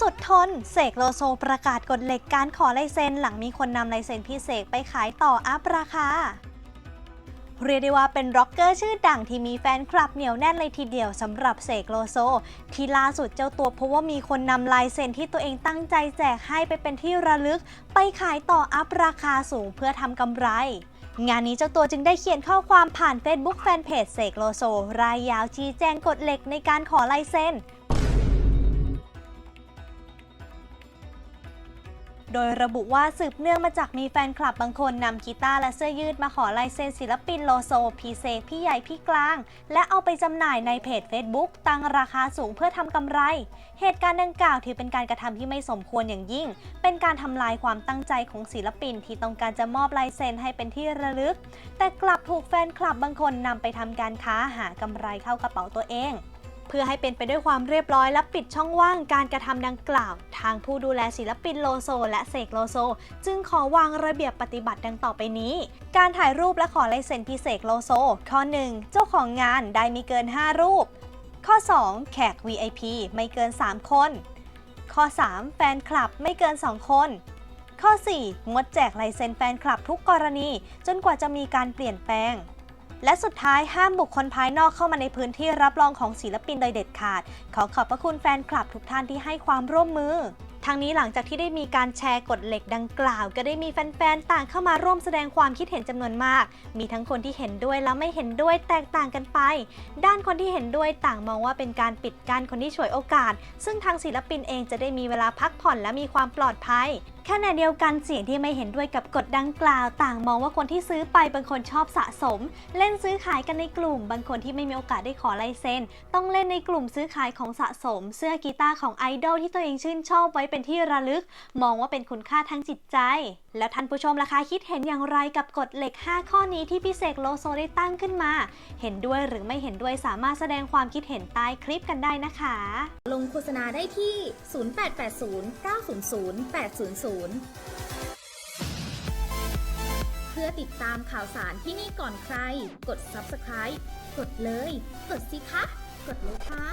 สุดทนเสกโลโซประกาศกฎเหล็กการขอลายเซ็นหลังมีคนนำลายเซ็นพี่เสกไปขายต่ออัพราคา เรียกได้ว่าเป็นร็อกเกอร์ชื่อดังที่มีแฟนคลับเหนียวแน่นเลยทีเดียวสำหรับเสกโลโซ ที่ล่าสุดเจ้าตัวพบว่ามีคนนำลายเซ็นที่ตัวเองตั้งใจแจกให้ไปเป็นที่ระลึก ไปขายต่ออัพราคาสูงเพื่อทำกำไรงานนี้เจ้าตัวจึงได้เขียนข้อความผ่าน Facebook Fanpage เสกโลโซรายยาวชี้แจงกฎเหล็กในการขอลายเซ็น โดยระบุว่าสืบเนื่องมาจากมีแฟนคลับบางคนนำกีตาร์และเสื้อยืดมาขอลายเซ็นศิลปินโลโซ พีเซ พี่ใหญ่พี่กลาง และเอาไปจำหน่ายในเพจ Facebook ตั้งราคาสูงเพื่อทำกำไร เหตุการณ์ดังกล่าวถือเป็นการกระทำที่ไม่สมควรอย่างยิ่ง เป็นการทำลายความตั้งใจของศิลปินที่ต้องการจะมอบลายเซ็นให้เป็นที่ระลึก แต่กลับถูกแฟนคลับบางคนนำไปทำการค้าหากำไรเข้ากระเป๋าตัวเอง เพื่อให้เป็นไปด้วยความเรียบร้อยและปิดช่องว่างการกระทำดังกล่าว ทางผู้ดูแลศิลปินโลโซ และเสกโลโซ จึงขอวางระเบียบปฏิบัติดังต่อไปนี้ การถ่ายรูปและขอลายเซ็นพิเศษโลโซ ข้อ 1 เจ้าของงานได้มีเกิน 5 รูป ข้อ 2 แขก VIP ไม่เกิน 3 คน ข้อ 3 แฟนคลับไม่เกิน 2 คน ข้อ 4 งดแจกลายเซ็นแฟนคลับทุกกรณี จนกว่าจะมีการเปลี่ยนแปลง และสุดท้ายห้ามบุคคลภายนอกเข้ามาในพื้นที่รับรองของศิลปินโดยเด็ดขาด ขอขอบพระคุณแฟนคลับทุกท่านที่ให้ความร่วมมือทั้งนี้หลังจากที่ได้มีการแชร์กฎเหล็กดังกล่าว ก็ได้มีแฟนๆ ต่างเข้ามาร่วมแสดงความคิดเห็นจำนวนมาก มีทั้งคนที่เห็นด้วยและไม่เห็นด้วยแตกต่างกันไป ด้านคนที่เห็นด้วยต่างมองว่าเป็นการปิดกั้นคนที่ฉวยโอกาส ซึ่งทางศิลปินเองจะได้มีเวลาพักผ่อนและมีความปลอดภัย ขณะเดียวกันเสียงที่ไม่เห็นด้วยกับกฎดังกล่าว ต่างมองว่าคนที่ซื้อไปบางคนชอบสะสม เล่นซื้อขายกันในกลุ่ม บางคนที่ไม่มีโอกาสได้ขอลายเซ็นต้องเล่นในกลุ่มซื้อขายของสะสม เสื้อกีตาร์ของไอดอลที่ตัวเองชื่นชอบไว้เป็นที่ระลึก มองว่าเป็นคุณค่าทางจิตใจ แล้วท่านผู้ชมล่ะคะคิดเห็นอย่างไรกับกฎเหล็ก 5 ข้อนี้ที่พี่เสกโลโซได้ตั้งขึ้นมา เห็นด้วยหรือไม่เห็นด้วยสามารถแสดงความคิดเห็นใต้คลิปกันได้นะคะ ลงโฆษณาได้ที่ 0880 900 800เพื่อติดตามข่าวสารที่นี่ก่อนใคร กด subscribe กดเลย กดสิคะ กดเลยค่ะ